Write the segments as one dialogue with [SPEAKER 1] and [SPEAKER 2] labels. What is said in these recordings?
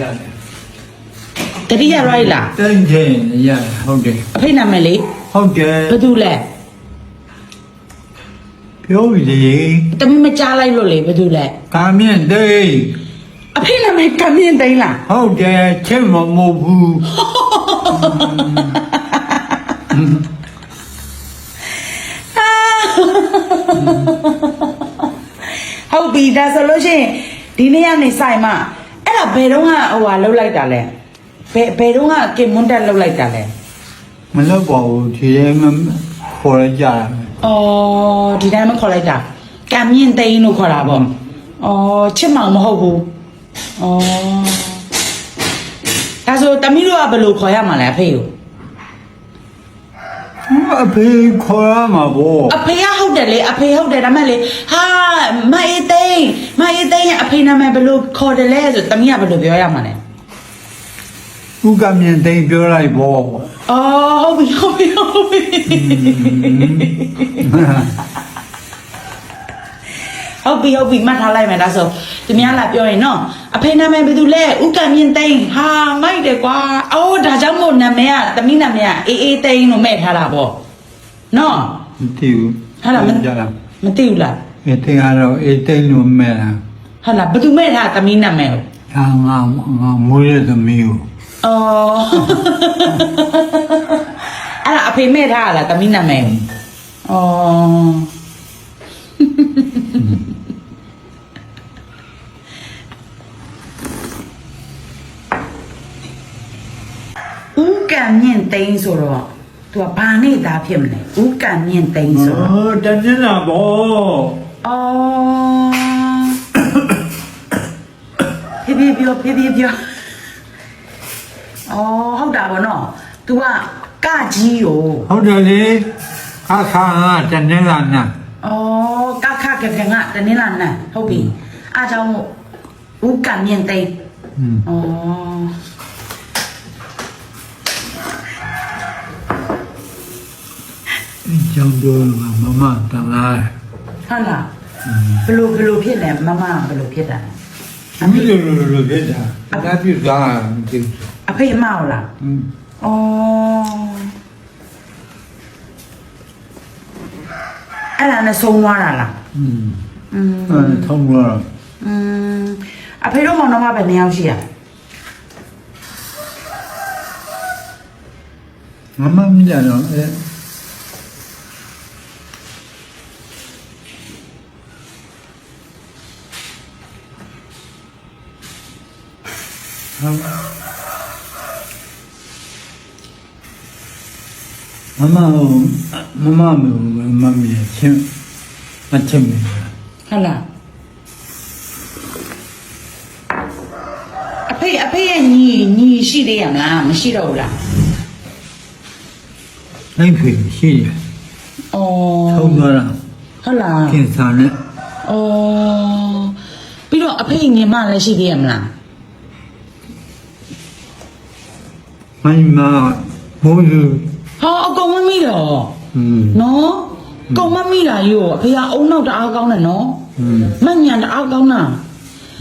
[SPEAKER 1] ရတယ်
[SPEAKER 2] တတိယရိုက်လား
[SPEAKER 1] တန်းချင်းရတယ်ဟုတ်တယ်
[SPEAKER 2] အဖေနာမည်လေ
[SPEAKER 1] ဟုတ်တယ်
[SPEAKER 2] ဘယ်သူလဲ
[SPEAKER 1] ပြောပြီလေ
[SPEAKER 2] တမီးမကြားလိုက်လို့လေဘယ်သူလဲ
[SPEAKER 1] ကာမြင့်သိန်း
[SPEAKER 2] အဖေနာမည်ကမြင့်သိန်းလား
[SPEAKER 1] ဟုတ်တယ်ချက်မမဟုတ်ဘူး
[SPEAKER 2] ဟုတ်ပြီဒါဆိုလို့ရှိရင်ဒီနေ့ကနေဆိုင်မ အဲ့ဒါဘယ်တော့ကဟိုဟာလှုပ်လိုက်တာလဲဘယ်ဘယ်တော့ကကင်မွန်တက်လှုပ်လိုက်တာလဲ
[SPEAKER 1] မလုပ်ပါဘူးဒီရဲမခေါ်ရကြတာ
[SPEAKER 2] အော်ဒီတိုင်းမခေါ်လိုက်တာကမြင့်သိန်းလို့ခေါ်တာပေါ့အော်ချစ်မောင်မဟုတ်ဘူးအော်ဒါဆိုတမီးတို့ကဘယ်လိုခေါ်ရမှာလဲအဖေကို
[SPEAKER 1] အဖေခေါ်ရမှာပေါ့
[SPEAKER 2] အဖေက ဟုတ်တယ်လေအဖေဟုတ်တယ်ဒါမဲ့လေဟာမအေးသိန်းမအေးသိန်းရဲ့အဖေနာမည်ဘယ်လိုခေါ်တယ်လဲဆိုတမီးကဘယ်လိုပြောရမှာလဲ
[SPEAKER 1] ဥကမြင့်သိန်းပြောလိုက်ပေါ့
[SPEAKER 2] အော်ဟုတ်ပြီဟုတ်ပြီဟုတ်ပြီဟုတ်ပြီဟုတ်ပြီမှတ်ထားလိုက်မယ်ဒါဆိုသူများလာပြောရင်နော်အဖေနာမည်ဘယ်သူလဲဥကံမြင့်သိန်းဟာမိုက်တယ်ကွာအော်ဒါကြောင့်မို့နာမည်ကတမီးနာမည်ကအေးအေးသိန်းလို့မဲ့ထားတာပေါ့နော်
[SPEAKER 1] မသိဘူး
[SPEAKER 2] ဟာလားမ
[SPEAKER 1] ကြလား
[SPEAKER 2] မသိဘူးလား
[SPEAKER 1] အေးသိန်းကတော့အေးသိန်းလို့မဲ့လား
[SPEAKER 2] ဟာလားဘယ်သူမဲ့ထားတမီးနာမည်ကို
[SPEAKER 1] ဟာငါငါမွေးရသမီးကို
[SPEAKER 2] အော်အဲ့ဒါအဖေမဲ့ထားရလားတမီးနာမည်ကိုအော်ဦးကံမြင့်သိန်းဆိုတော့ तू ကဘာနဲ့သားဖြစ်မလဲဦးကံမြင့်သိန်းဆိုတော့
[SPEAKER 1] ဟောတန်းနေတာပေါ့
[SPEAKER 2] အော်ဖေဖေပြောဖေဖေပြောအော်ဟုတ်တာဗောနော် तू ကကကြီးကို
[SPEAKER 1] ဟုတ်တယ်လေခါခါကတန်းနေတာနာ
[SPEAKER 2] အော်ကခကကကငါတနေ့လာနန်ဟုတ်ပြီအားကြောင့်မို့ဦးကမြင့်သိန်း
[SPEAKER 1] อืม ကျောင်းတော်ကမမတန်လာတယ်
[SPEAKER 2] ဟုတ်လားဘယ်လိုဘယ်လိုဖြစ်လဲမမဘယ်လိုဖြစ်တာလဲ
[SPEAKER 1] အမေလိုလိုလိုဖြစ်တာအသာပြသွားမသိဘူး
[SPEAKER 2] အဖေအမဟုတ်လား
[SPEAKER 1] อืม
[SPEAKER 2] အော်အဲ့ဒါနဲ့ဆုံးသွားတာလား
[SPEAKER 1] อืม
[SPEAKER 2] อืม
[SPEAKER 1] အဲထုံးတော့
[SPEAKER 2] อืมအဖေတို့မောင်နှမပဲနှစ်ယောက်ရှိရ
[SPEAKER 1] မမမကြတော့အဲ မမမမမမမချင်းမချင်းမ
[SPEAKER 2] ဟုတ်လားအဖေအဖေရဲ့ညီညီရှိသေးရမလားမရှိတော့ဘူးလား
[SPEAKER 1] နိုင်ဖေရှိတယ်
[SPEAKER 2] အော်
[SPEAKER 1] ထုံးသွားတာ
[SPEAKER 2] ဟုတ်လား
[SPEAKER 1] ကင်ဆာနဲ့
[SPEAKER 2] အော်ပြီးတော့အဖေညီမလည်းရှိသေးရမလား
[SPEAKER 1] မိုင်းမမိုးလူ
[SPEAKER 2] ဟာအကုန်မမိတော့
[SPEAKER 1] อืม
[SPEAKER 2] နော်ကုန်မမိတာကြီးကိုအဖေကအုံနောက်တအားကောင်းတယ်နော်
[SPEAKER 1] อืม
[SPEAKER 2] မညံတအားကောင်းတာ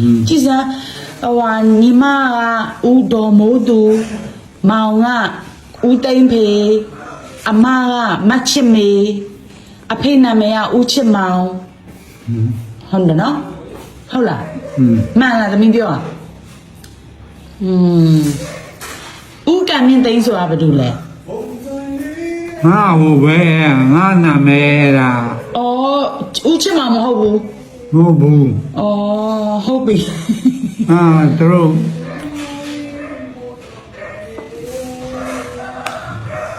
[SPEAKER 1] อืม
[SPEAKER 2] ကြည်စမ်းဟိုဟာညီမကဦးတော်မိုးသူမောင်ကဦးသိမ့်ဖေအမကမတ်ချစ်မေအဖေနာမည်ကဦးချစ်မောင်
[SPEAKER 1] อืม
[SPEAKER 2] ဟုတ်တယ်နော်ဟုတ်လား
[SPEAKER 1] อืม
[SPEAKER 2] မှန်လားသမီးပြောอ่ะอืม ဦးကံမြင့်သိန်းဆိုတာဘာလို့လဲ
[SPEAKER 1] ငါဟိုပဲငါနာမည်လား
[SPEAKER 2] ဩဦးချစ်မောင်မဟုတ်ဘူး
[SPEAKER 1] မဟုတ်ဘူး
[SPEAKER 2] ဩဟုတ်ပြီ
[SPEAKER 1] အာသူတို့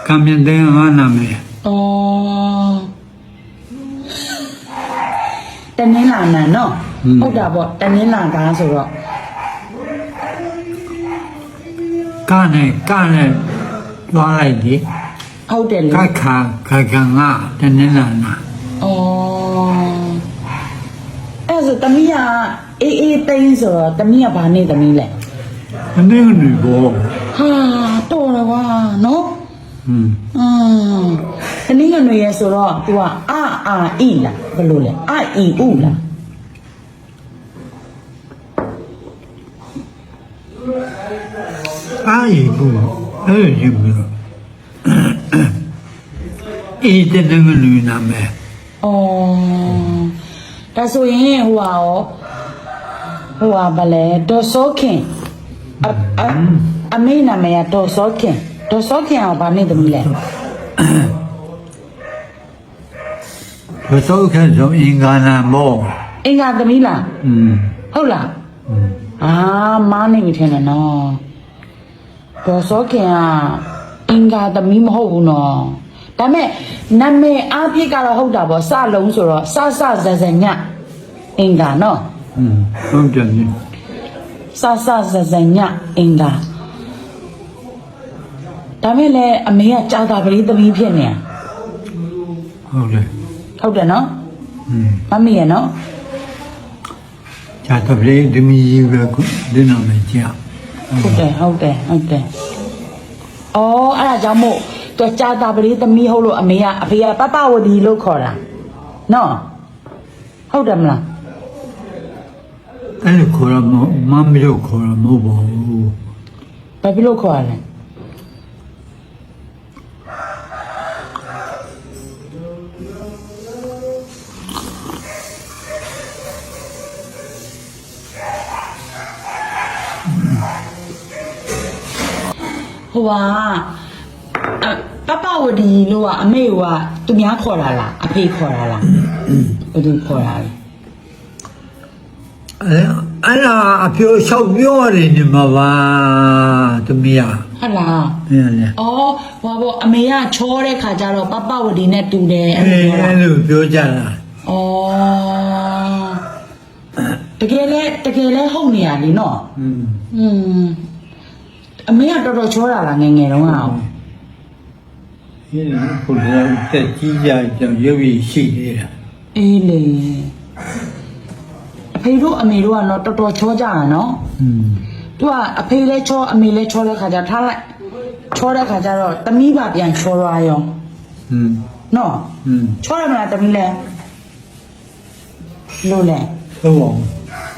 [SPEAKER 1] ကံမြင်တဲ့ငါနာမည်
[SPEAKER 2] ဩတနင်္လာနံနော်ဟုတ်တာပေါ့တနင်္လာကားဆိုတော့
[SPEAKER 1] ကနဲ့ကနဲ့သွားလိုက်ဒီ
[SPEAKER 2] ဟုတ်တယ်လေ
[SPEAKER 1] ကခါခါကငါတနေ့လာနာ
[SPEAKER 2] ဩအဲ့ဆိုတမီးကအေးအေးသိန်းဆိုတော့တမီးကဘာနေတမီးလဲ
[SPEAKER 1] မနေနေဘော
[SPEAKER 2] ဟာတော်တော့ကွာနော်
[SPEAKER 1] อืม
[SPEAKER 2] อืมတနည်းငွေရဲဆိုတော့ तू อ่ะအာအာအီလားဘယ်လိုလဲအာအီဥလား
[SPEAKER 1] အားရဘူးအဲ့လိုယူပြီးတော့အေးတဲ့ငလူနာမဲ
[SPEAKER 2] ဩဒါဆိုရင်ဟိုဟာရောဟိုဟာဗလဲဒေါ်စောခင်အအအမေနာမည်ကဒေါ်စောခင်ဒေါ်စောခင်ကဘာနဲ့တမီးလဲ
[SPEAKER 1] ဘယ်တော့ခက်ဆိုအင်္ဂါနာမော
[SPEAKER 2] အင်္ဂါသမီးလား
[SPEAKER 1] อืม
[SPEAKER 2] ဟုတ်လားအာမားနေပြီထင်တယ်နော် ဒေါ်စောခင်ကအင်္ဂါသမီးမဟုတ်ဘူးနော်ဒါပေမဲ့နာမည်အားဖြင့်ကတော့ဟုတ်တာပေါ့စလုံးဆိုတော့စစဇဇညအင်္ဂါနော်
[SPEAKER 1] อืมဟုတ်တယ်နိ
[SPEAKER 2] စစဇဇညအင်္ဂါဒါမဲ့လည်းအမေကကြာတာပရိသမီးဖြစ်နေ
[SPEAKER 1] ဟုတ်တယ်
[SPEAKER 2] ဟုတ်တယ်နော်
[SPEAKER 1] อืม
[SPEAKER 2] မမီရဲ့နော်
[SPEAKER 1] ဇာတပရိဒမီကြီးပဲခုဒီနာမည်ကြာ
[SPEAKER 2] ဟုတ်တယ်ဟုတ်တယ်ဟုတ်တယ်အော်အဲ့ဒါကြောင့်မို့သူကြာတာပရိသမီးဟုတ်လို့အမေကအဖေကပပဝတီလို့ခေါ်တာနော်ဟုတ်တယ်မလား
[SPEAKER 1] အဲ့လိုခေါ်ရမမမလို့ခေါ်ရမဟုတ်ပါဘူး
[SPEAKER 2] ဘာဖြစ်လို့ခေါ်ရလဲ ဟိုကအပပဝတီလို့ကအမေကသူများခေါ်တာလားအဖေခေါ်တာလားဘယ်သူခေါ်တာလဲ
[SPEAKER 1] အဲ့အဲ့ဒါအပြောလျှောက်ပြောရတယ်နေမှာပါသမီးอ่ะ
[SPEAKER 2] ဟုတ်လား
[SPEAKER 1] မင်းလည်း
[SPEAKER 2] อ๋อဟောဘောအမေကချောတဲ့ခါကျတော့ပပဝတီနဲ့တူတယ်အဲ့
[SPEAKER 1] အဲ့
[SPEAKER 2] လိုပြောတာ
[SPEAKER 1] အဲ့လိုပြောကြတာ
[SPEAKER 2] ဩတကယ်လဲတကယ်လဲဟုတ်နေရလीเนาะ
[SPEAKER 1] อืม
[SPEAKER 2] อืม အမေကတော်တော်ချောတာလားငယ်ငယ်တုန်းကအောင်
[SPEAKER 1] ဒီခုလည်းတက်ကြီးကြကြောင်ရုပ်ရည်ရှိနေတာ
[SPEAKER 2] အေးလေအဖေတို့အမေတို့ကတော့တော်တော်ချောကြတာเนาะ
[SPEAKER 1] อืม
[SPEAKER 2] သူကအဖေလဲချောအမေလဲချောတဲ့ခါကျထားလိုက်ချောတဲ့ခါကျတော့တမီးပါပြန်ချောသွားရော
[SPEAKER 1] อืม
[SPEAKER 2] เนาะ
[SPEAKER 1] อืม
[SPEAKER 2] ချောရမလားတမီးလဲလို့လဲ
[SPEAKER 1] ဟုတ်ပါဘူး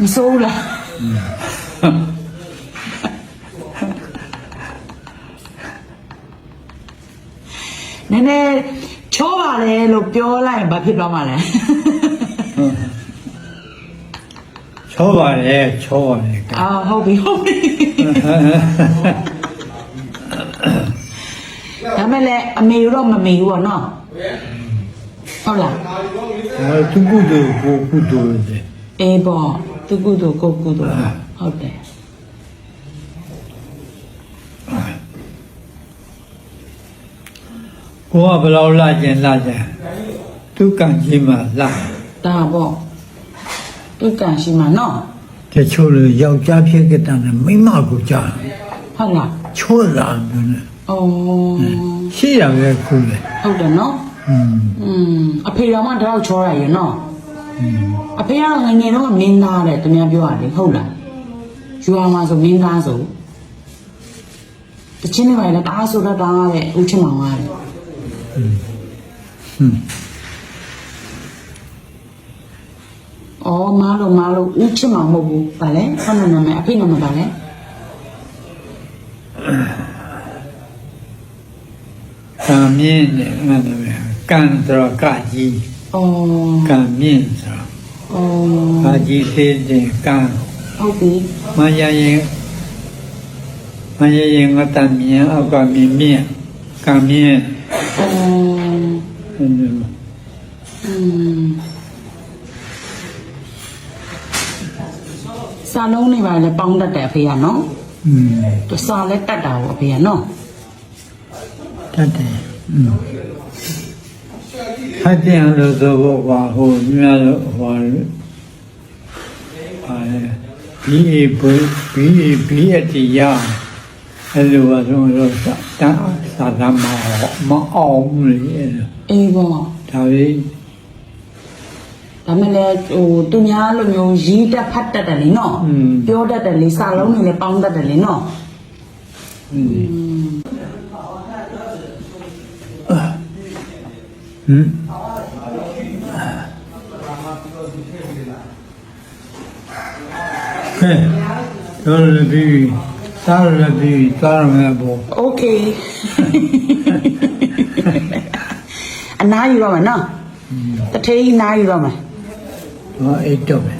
[SPEAKER 2] မစိုးဘူးလား ည်းနည်းချောပါလေလို့ပြောလိုက်ရင်ဘာဖြစ်သွားမှာလဲ
[SPEAKER 1] ချောပါတယ်ချောပါတယ်ကဲ
[SPEAKER 2] အာဟုတ်ပြီဟုတ်ပြီဒါမဲ့လည်းအမေတော့မမေဘူးပေါ့နော်ဟုတ်လား
[SPEAKER 1] အဲသူကုသိုလ်ကိုကုသိုလ်တဲ့
[SPEAKER 2] အေးပေါ့သူကုသိုလ်ကိုကုသိုလ်ဟုတ်တယ်
[SPEAKER 1] ကိုကဘယ်လောက်လာကျင်လာကျင်သူကံကြီးမှလာ
[SPEAKER 2] ဒါပေါ့သူကံရှိမှာနော်
[SPEAKER 1] တချို့လူယောက်ျားဖြစ်ကြတယ်မိန်းမကိုကြာ
[SPEAKER 2] ဟုတ်လား
[SPEAKER 1] ချောတာမျိုးနဲ့
[SPEAKER 2] အော်
[SPEAKER 1] ရှိရပဲခုလေ
[SPEAKER 2] ဟုတ်တယ်နော်
[SPEAKER 1] อืม
[SPEAKER 2] อืมအဖေတော်မှတော့ချောရရေနော်အဖေကငယ်ငယ်တော့မင်းသားတဲ့တမန်ပြောရတယ်ဟုတ်လားယူအောင်မှာဆိုမင်းသားဆိုတချင်းနေပါလေတအားဆိုတော့တားတဲ့ဦးချင်မောင်ရတယ်
[SPEAKER 1] ဟွန်း
[SPEAKER 2] အော်မားလို့မားလို့ဦးချင်မောင်မဟုတ်ဘူးဗာလဲဆန္ဒနာမည်အဖေနာမည်ဗာလဲ
[SPEAKER 1] ကံမြင့်နဲ့ငါတို့ကံဆိုတော့ကကြီး
[SPEAKER 2] အော်
[SPEAKER 1] ကံမြင့်ဆိုတော့
[SPEAKER 2] အော်
[SPEAKER 1] ကကြီးသေးတဲ့ကံ
[SPEAKER 2] ဟုတ်ပြီ
[SPEAKER 1] မယရင်မယရင်ငါတမြင်အောက်ကမြင်မြင့်ကံမြင့်
[SPEAKER 2] အော်
[SPEAKER 1] အဲ့လို
[SPEAKER 2] อืม စာလုံးနေပါလေပေါင်းတတ်တယ်အဖေကနော်
[SPEAKER 1] อืม
[SPEAKER 2] သူစာလဲတတ်တာပေါ့အဖေကနော်
[SPEAKER 1] တတ်တယ်อืมဖတ်ပြန်လို့ဆိုတော့ဟောဟိုမြတ်လို့ဟောပါလေဒီဘီဘီဘီအတီယာ အဲ့လိုပါဆုံးတော့တန်းသာသာမမအောင်ဘူးလေအဲ့လို
[SPEAKER 2] အေးပေါ့
[SPEAKER 1] ဒါပဲ
[SPEAKER 2] ဒါမှလည်းဟိုသူများလိုမျိုးရီးတက်ဖတ်တက်တယ်လေနော်ပြောတတ်တယ်လေစာလုံးတွေလည်းပေါင်းတတ်တယ်လေနော်
[SPEAKER 1] อืมဟမ်ဟဲ့တော်ရပြီ ပြီ သားရပြီးသားရမယ်ပေါ့
[SPEAKER 2] โอเคအနားယူတော့မယ်နော်တထေးကြီးနားယူတော့မယ်
[SPEAKER 1] ဟောအဲ့တော့ပဲ